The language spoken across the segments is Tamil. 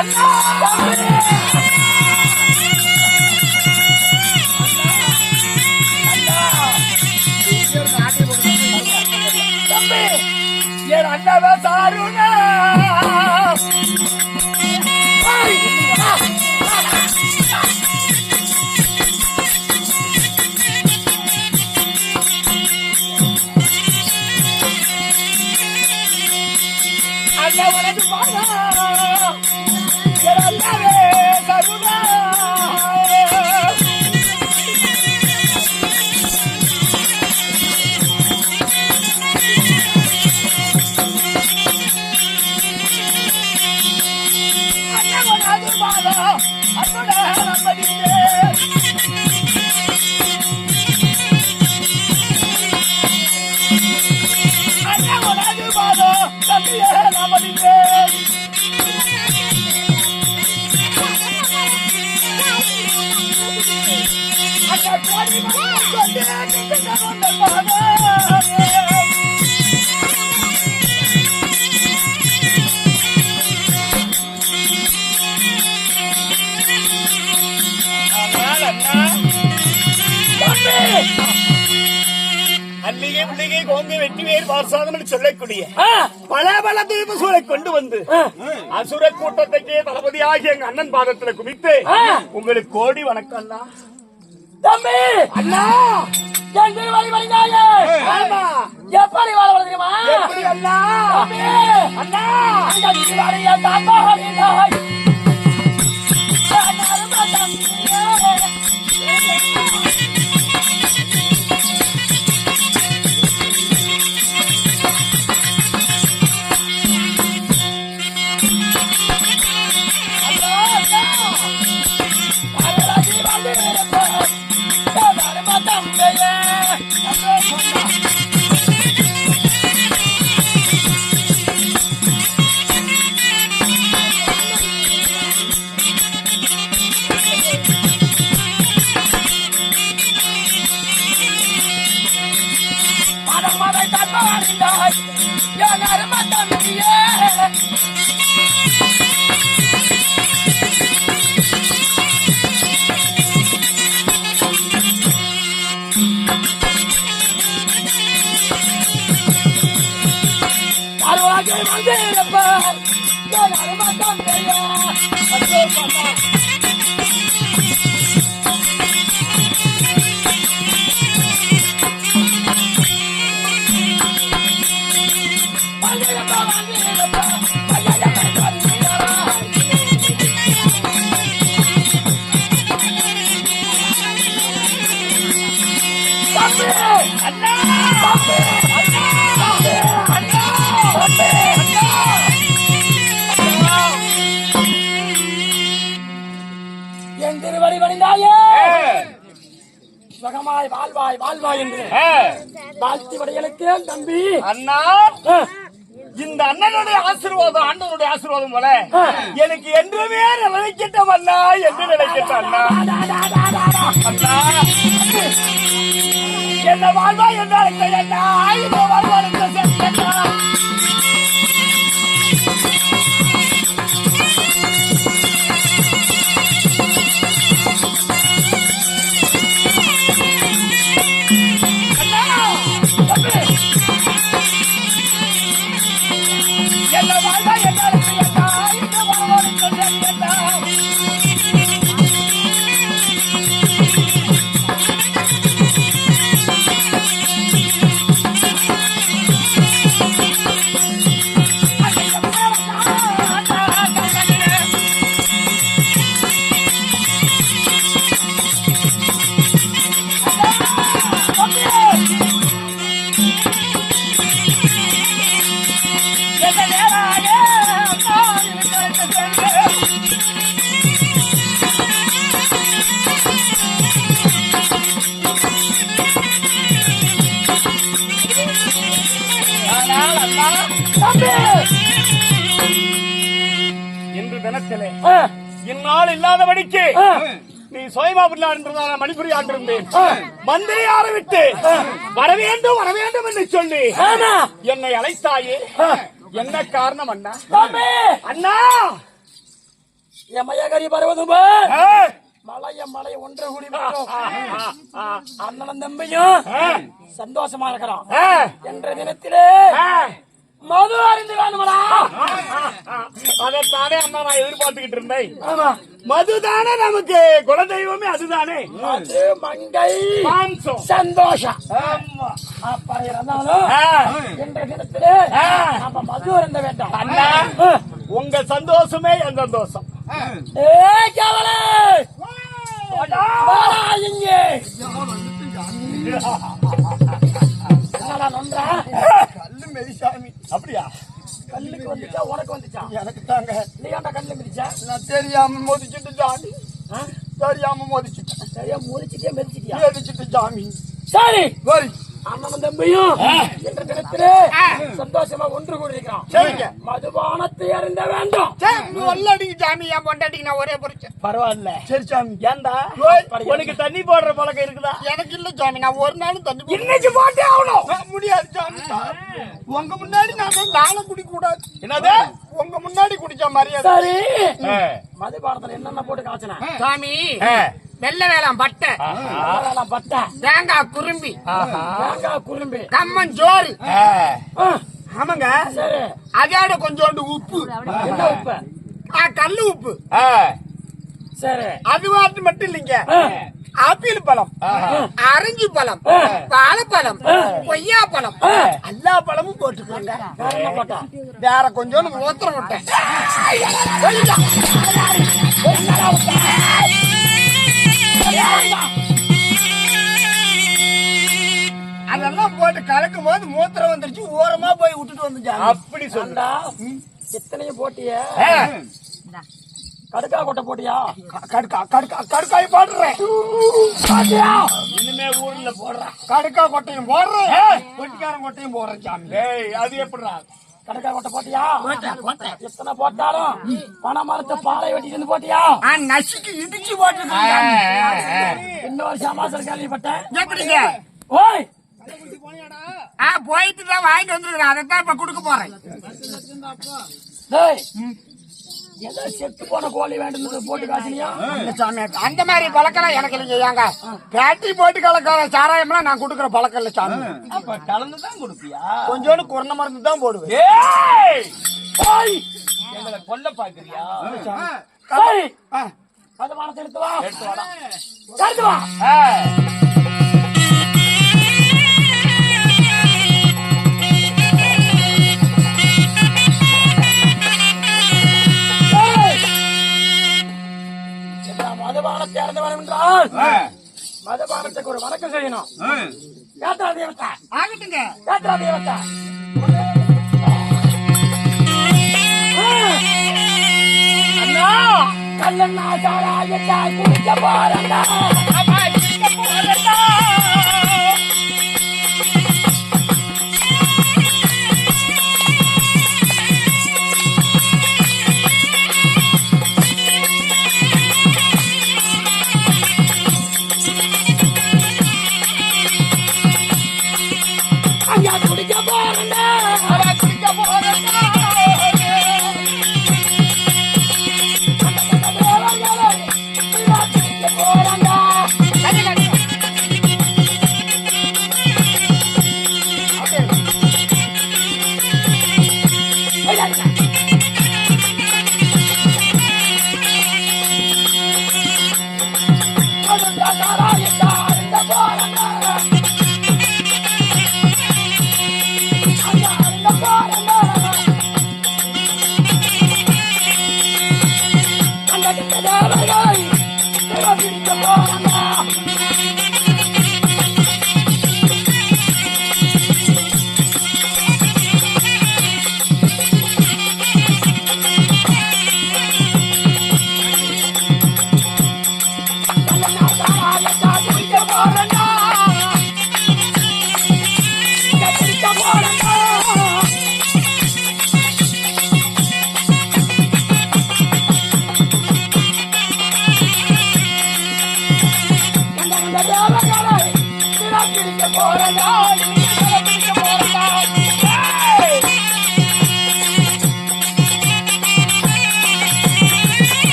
தம்பி சாருண்ணா. அல்லிகை பிள்ளைகை கோங்கை வெட்டி வேறு பாரசாதம் என்று சொல்லக்கூடிய பல பல தீப சூழலை கொண்டு வந்து அசுர கூட்டத்துக்கே தளபதியாகிய எங்க அண்ணன் பாதத்துல குவித்து உங்களுக்கு கோடி வணக்கம் அண்ணா தம்பி! அண்ணா என் திருவடி வழிந்தாயே! ஆமா எப்படி வாழ எப்படி அண்ணா அண்ணா அந்த தாத்தா ஐயோ, பாப்பா. வந்திருப்பா, வந்திருப்பா. சுகமாய் வாழ்வாய் வாழ்வாய் என்று. வாழ்த்தி வடைகளுக்கு தம்பி. அண்ணா இந்த அண்ணனுடைய ஆசீர்வாதம் அண்ணனுடைய ஆசீர்வாதம் போல எனக்கு என்றுமே நினைக்கட்டும் அண்ணா என்று நினைக்கட்டும் அண்ணா. என்ன வாழ்வா என்று அழைத்த அண்ணா இந்த வாழ்வாளுக்கு இன்று தினத்திலே இந்நாள் இல்லாதபடிக்கு நீ சோயமாபுரில் ஆண்டிருந்தால் மணிப்புரி ஆண்டிருந்தேன். மந்திரி ஆரம்பித்து வர வேண்டும் வர வேண்டும் என்று சொல்லி என்னை அழைத்தாயே. என்ன காரணம் அண்ணா? அண்ணா! எமயகரி பருவதும் மலைய மலை ஒன்று கூடி. அண்ணனும் தம்பியும் சந்தோஷமா இருக்கிறோம். என்ற தினத்திலே மது அறிந்து வேணுமடா அதைத்தானே அம்மா நான் எதிர்பார்த்துக்கிட்டு இருந்தேன். ஆமா. மதுதானே நமக்கு? குலதெய்வமே அதுதானே? மது மங்கை. மாம்சம். சந்தோஷம். ஆமா. அப்படி இருந்தாலும். என்ற தினத்திலே ஆ. நம்ம மது இருந்த வேண்டாம். அண்ணா, உங்க சந்தோஷமே என் சந்தோஷம். ஏ கேவலே! வாடா! இங்கே. வந்துச்சா? உனக்கு வந்துச்சா? எனக்கு தாங்க நீ ஏன்டா கல்லு மிதிச்சா? நான் தெரியாம மோதிச்சுட்டு ஆ? தெரியாம மோதிச்சுட்டேன். சரியா மூலிச்சிட்டியா மெதிச்சிட்டியா? மோதிச்சுட்டு ஜாமி. சரி! அண்ணன் தம்பியும் தினத்திலே சந்தோஷமா ஒன்று கூடியிருக்கிறோம். சரிங்க. மதுபானத்தை அறிந்த வேண்டும். நீ ஒல்லடிக்கு ஜாமி என் பொண்டாட்டிக்கு நான் ஒரே பொறிச்சேன் பரவாயில்ல. சரி சாமி. ஏண்டா உனக்கு தண்ணி போடுற பழக்கம் இருக்குதா? எனக்கு இல்ல சாமி நான் ஒரு நாளும் தண்ணி இன்னைக்கு போட்டே ஆகணும். முடியாது சாமி. உங்க முன்னாடி நான் தானம் குடிக்க கூடாது என்னது? உங்க முன்னாடி குடிச்ச மரியாதை. சரி. மதுபானத்துல என்னென்ன போட்டு காய்ச்சன சாமி வெள்ளை வேளாம் பட்டை. பட்டை. தேங்காய் குறும்பி தேங்காய் குறும்பி கம்மன் ஜோறு ஆமாங்க. சரி. அதோட கொஞ்சோண்டு உப்பு. என்ன உப்பு? ஆ, கல்லு உப்பு. சரி. அது வாட்டு மட்டும் இல்லைங்க. ஆப்பிள் பழம். அரிஞ்சி பழம். வாழைப்பழம். கொய்யா பழம். எல்லா பழமும் போட்டுக்கோங்க. வேற கொஞ்சோண்டு மூத்திரம் விட்டேன் அதெல்லாம் போட்டு கலக்கும் போது மூத்திரம் வந்துருச்சு ஓரமா போய் விட்டுட்டு வந்துட்டாங்க. அப்படி ஏண்டா எத்தனையும் போட்டிய. கடுக்கா கொட்டை போட்டியா? கடுக்கா கடுக்கா கடுக்காய் போடுறேன் இனிமே ஊர்ல போடுறேன் கடுக்கா கொட்டையும் போடுறேன். கொட்டிக்காரன் கொட்டையும் போடுறேன் சாமி. அது எப்படிடா? கொட்டை போட்டியா? எத்தனை போட்டாலும் பண மரத்தை பாலை வெட்டிட்டு வந்து போட்டியா? நசுக்கி இடிச்சு போட்டு இன்னொரு சமாசம் கேள்விப்பட்டேன். எப்படிங்க? ஓய்! ஆ போயிட்டு தான் வாங்கிட்டு வந்துருக்கிறேன். அதை தான் இப்ப கொடுக்க போறேன். செத்து போன கோழி வேண்டும் போட்டு சாமி அந்த மாதிரி பழக்கம் எனக்கு இல்லைங்க ஏங்க. பேட்டரி போட்டு கலக்கிற சாராயம்லாம் நான் கொடுக்குற பழக்கம் இல்ல சாமி. அப்ப கலந்து தான் கொடுப்பியா? கொஞ்சோண்டு குறைந்த மருந்து தான் போடுவேன். எங்களை கொல்ல பாக்குறியா? சரி! அது மனசு எடுத்து வா. எடுத்து வாடா. எடுத்து வா. மதுபானத்தை இறந்து வரும் என்றால் மதுபானத்துக்கு ஒரு வணக்கம் செய்யணும். யாத்ரா தேவத்தா. ஆகட்டுங்க. யாத்ரா தேவத்தா. அண்ணா கல்லண்ணா சாராயத்தா குடிக்க போறண்டா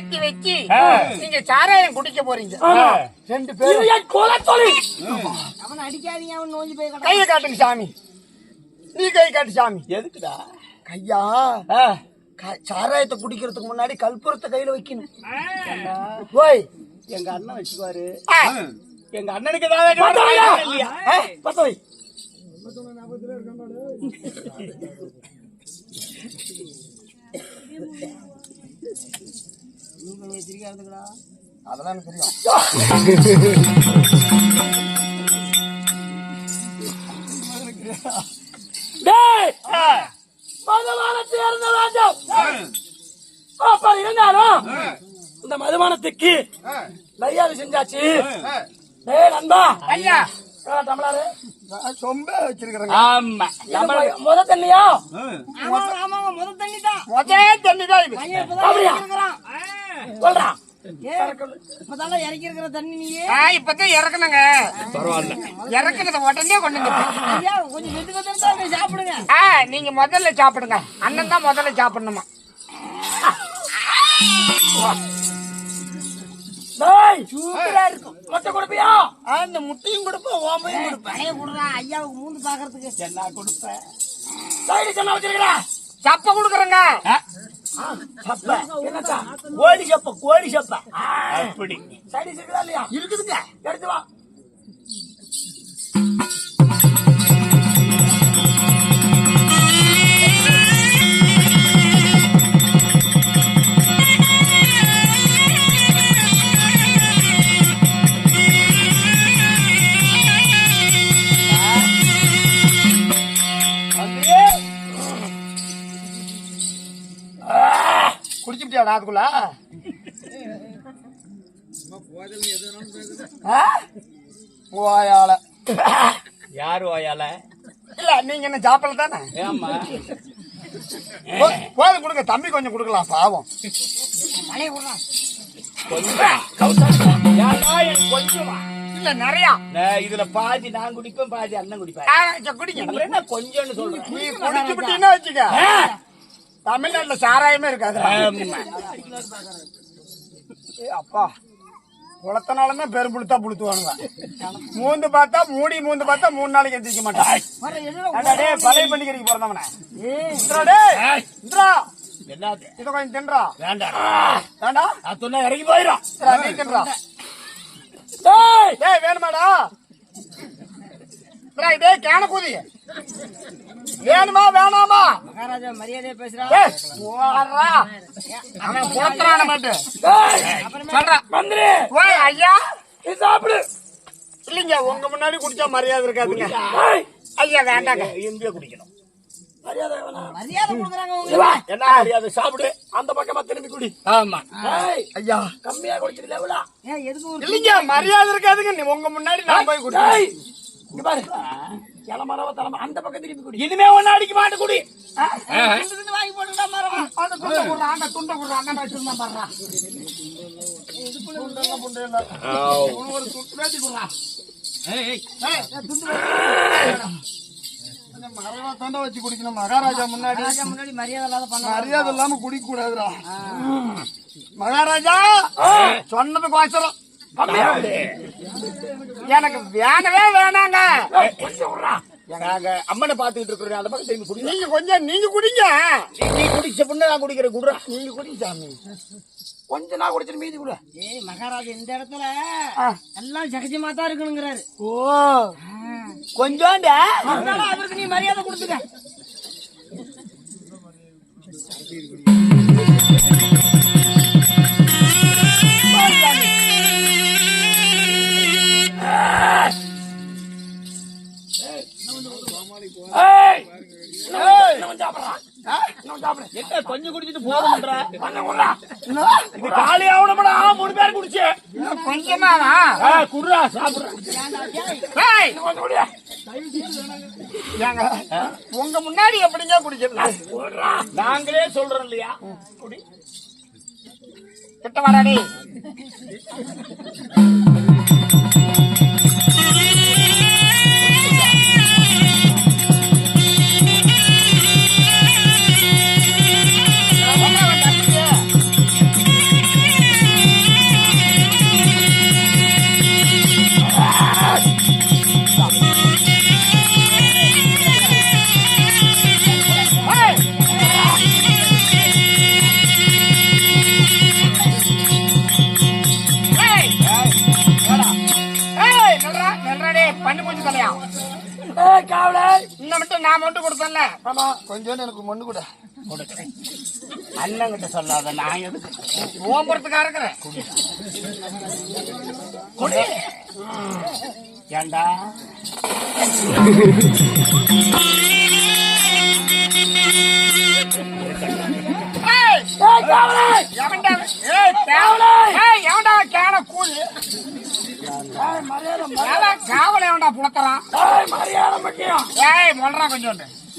ஏத்தி வச்சு. நீங்க சாராயம் குடிக்க போறீங்க. ரெண்டு பேரும். குல தொழில் அவன் அடிக்காதீங்க அவன் நோஞ்சு போய் கையை காட்டுங்க சாமி. நீ கை காட்டு சாமி. எதுக்குடா? கையா? ஆ, க- சாராயத்தை குடிக்கிறதுக்கு முன்னாடி கற்பூரத்தை கையில வைக்கணும். போய் எங்க அண்ணன் வச்சுக்குவாரு. எங்க அண்ணனுக்கு ஏதாவது ஆ. பத்த வை அதெல்லாம் எனக்கு தெரியும். வேண்டும் அப்ப இருந்தாலும் இந்த மதுபானத்துக்கு லையாவது செஞ்சாச்சு. டேய் நண்பா! ஐயா! டம்ளரு சொம்ப வச்சிருக்கிறேங்க. ஆமா. முத தண்ணியா? முதல் தண்ணி தான் முதல் தண்ணி தான் அப்படியா? இப்பதான் இறக்கி இருக்கிற தண்ணி நீயே. ஆ, இப்பதான் இறக்கணுங்க பரவாயில்ல. இறக்குனத உடனே கொண்டு வந்து ஐயா கொஞ்சம் மெது மெது சாப்பிடுங்க. ஆ நீங்க முதல்ல சாப்பிடுங்க. அண்ணன் தான் முதல்ல சாப்பிடணுமா. டேய் சூப்பரா இருக்கும். மொட்டை கொடுப்பியா? அந்த முட்டையும் கொடுப்பேன் ஓமையும் கொடுப்பேன். பையன் கொடுறா ஐயாவுக்கு மூந்து பாக்குறதுக்கு. என்ன கொடுப்பேன்? சைடு சொன்ன வச்சிருக்கா சப்ப கொடுக்குறேங்க. சப்ப. என்னச்சா கோழி சப்ப கோழி சப்ப. அப்படி. இல்லையா? இருக்குதுங்க. எடுத்து வா. குடிச்சுட்டியாடா அதுக்குள்ள ஆ? போயால யார் வாயால? இல்ல நீங்க என்ன சாப்பிடல தானே? ஏமா போ- போதும் கொடுங்க. தம்பி கொஞ்சம் கொடுக்கலாம் பாவம். ஏன்டா எனக்கு கொஞ்சமா. இல்ல நிறையா. இதுல பாதி நான் குடிப்பேன் பாதி அண்ணன் குடிப்பேன் குடிங்க. நீ குடிச்சு விட்டீங்கன்னா வச்சுக்க. தமிழ்நாட்டுல சாராயமே இருக்காது அப்பா. குளத்தினாலுமே பெரும்புழுத்தா புளுத்துவானுங்க. மூந்து பார்த்தா மூடி மூந்து பார்த்தா மூணு நாளைக்கு எந்திரிக்க மாட்டான். பழைய பண்டிகைக்கு பிறந்தவனே இந்திரா இதை கொஞ்சம் தின்றா. வேண்டாம் வேண்டா. நான் சொன்னா இறங்கி போயிடும் தின்றா. வேணுமாடா? கேன கூதி. வேணுமா வேணாமா? மகாராஜா மரியாதையா பேசுறா? டேய், போறா. அவன் புலத்துறான மாட்டு டேய் சொல்றா. மந்திரி! ஓய் ஐயா. நீ சாப்பிடு. இல்லைங்க உங்க முன்னாடி குடிச்சா மரியாதை இருக்காதுங்க. ஐயா வேண்டாங்க. இந்தியா குடிக்கணும். மரியாதை மரியாதை. என்ன மரியாதை? சாப்பிடு. அந்த பக்கமா திரும்பி குடி. ஆமா. ஐயா. கம்மியா ஒரு இல்லைங்க மரியாதை இருக்காதுங்க. நீ உங்க முன்னாடி நான் போய் குடிச்சேன் இங்க பாரு. தலைமை அந்த பக்கம் திரும்பி குடி. இனிமே ஒண்ணு அடிக்க மாட்டு குடி. வாங்கி போட்டுட்டா மரமா. அந்த துண்டை அந்த துண்டை குடுறா அண்ணன் வச்சிருந்தா பாடுறா ஒரு துண்டு வேட்டி துண்டு வச்சு குடிக்கணும். மகாராஜா முன்னாடி முன்னாடி மரியாதை இல்லாத பண்ண மரியாதை இல்லாம குடிக்க கூடாதுடா மகாராஜா சொன்னது கோசரம் எனக்கு வேணவே வேணாங்க. நாங்க அம்மனை பாத்துக்கிட்டு இருக்கிறோம் அந்த பக்கம் திரும்பி குடி நீங்க கொஞ்சம் நீங்க குடிங்க. நீ குடிச்ச புண்ணு நான் குடிக்கிற குடுறா. நீங்க குடிங்க சாமி. கொஞ்சம் நான் குடிச்சிட்டு மீதி கூட. ஏய் மகாராஜா இந்த இடத்துல எல்லாம் சகஜமா தான் இருக்கணுங்கிறாரு. ஓ. கொஞ்சோண்டா. அவருக்கு நீ மரியாதை கொடுத்துக்க. கொஞ்சம் குடிச்சிட்டு போதும்ன்றா. இது காலி ஆகணும்டா மூணு பேர் குடிச்சு. கொஞ்சமாவா? ஆ, குடுறா சாப்பிடுறேன் உங்க முன்னாடி எப்படிங்க குடிக்கிறது நாங்களே சொல்றோம் இல்லையா? குடி. கிட்ட வராடி எனக்கு மண்ணு கூட. அண்ணன் கிட்ட சொல்லாத நான் எதுக்கு? ஓம்புறதுக்கா இருக்கிறேன் குடி. ஏண்டா? காவலே! ஏய் மரியாதை முக்கியம். ஏய் மொல்றா கொஞ்சோண்டு.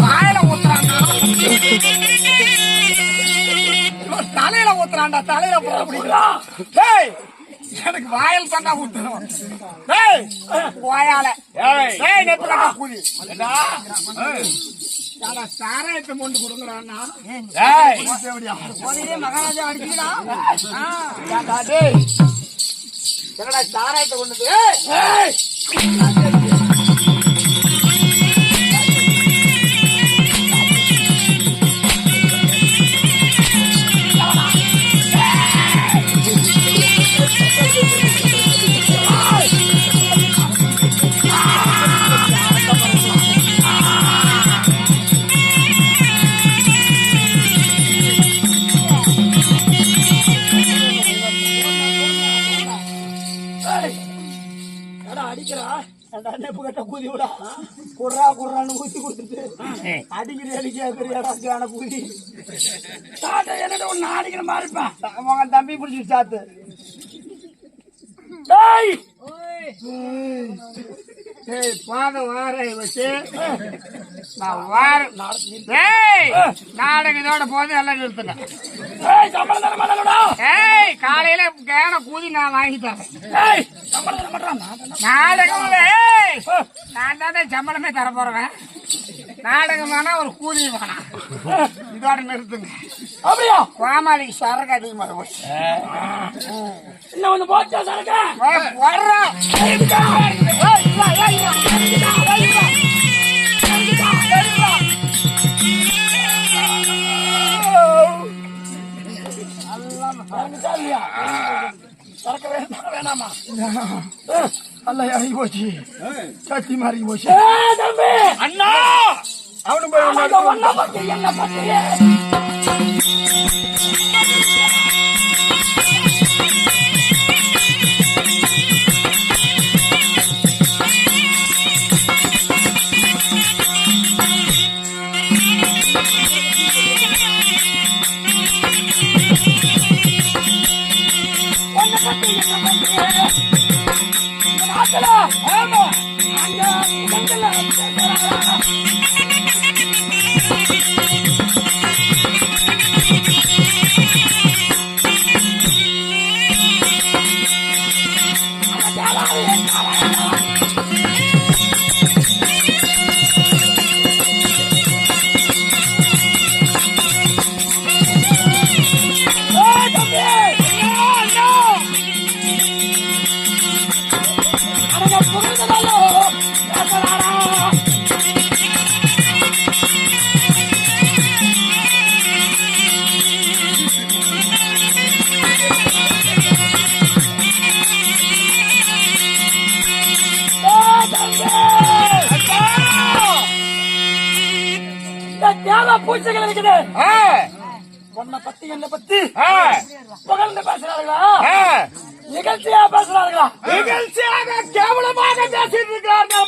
வாயில ஊத்துறாங்க. தலையில ஊத்துறான்டா தலையில போட முடியல டேய் எனக்கு வாயில் தண்டா ஊத்துறோம் டேய் வாயால. டேய் நெப்பு கட்ட கூலி. ஏடா சாராயத்தை மொண்டு கொடுங்கறான்னா? டேய் மகாராஜா ஏண்டா டேய்? என்னடா சாராயத்தை கொண்டு நெப்பு கட்ட கூதி விடா குர்ரா குர்ரான்னு ஊத்தி கொடுத்துட்டு அடிக்கிற அடிக்க கேக்குறியாடா கான கூதி தாத்தா என்னடா ஒன்னு அடிக்கிற மாதிரி இருப்பேன்? அவன் தம்பி பிடிச்சி சாத்து டேய்! ஏய் பாத வார வச்சு. நான் வார ஏய் நாடகம் இதோட போது எல்லாம் நிறுத்துட்டேன் ஏய் சம்பளம் தர மாட்டாங்கடா. ஏய் காலையில கேன கூதி நான் வாங்கி தரேன். ஏய் சம்பளம் தர மாட்டான். நாடகம் ஏய் நான் தான் சம்பளமே தர போறேன் நாடகம் வேணா ஒரு கூலி வேணாம் இதோட நிறுத்துங்க. அப்படியா? கோமாளிக்கு சரக்கு அதிகமாக போச்சு. இன்னும் ஒண்ணு போச்சா சரக்கு? வர்றோம் இல்லையா? சரக்கு வேணுமா வேணாமா? அல்ல இறங்கி போச்சு. சட்டி மாறி போச்சு. தம்பி! அண்ணா! அவனு போய் அந்த ஒன்ன பத்தி என்ன பத்தி? பூச்சிகள் இருக்குது உன்னை பத்தி என்ன பத்தி புகழ்ந்து பேசுறார்களா? நிகழ்ச்சியா பேசுறார்களா? நிகழ்ச்சியாக கேவலமாக பேசிட்டு இருக்கிறார்கள்.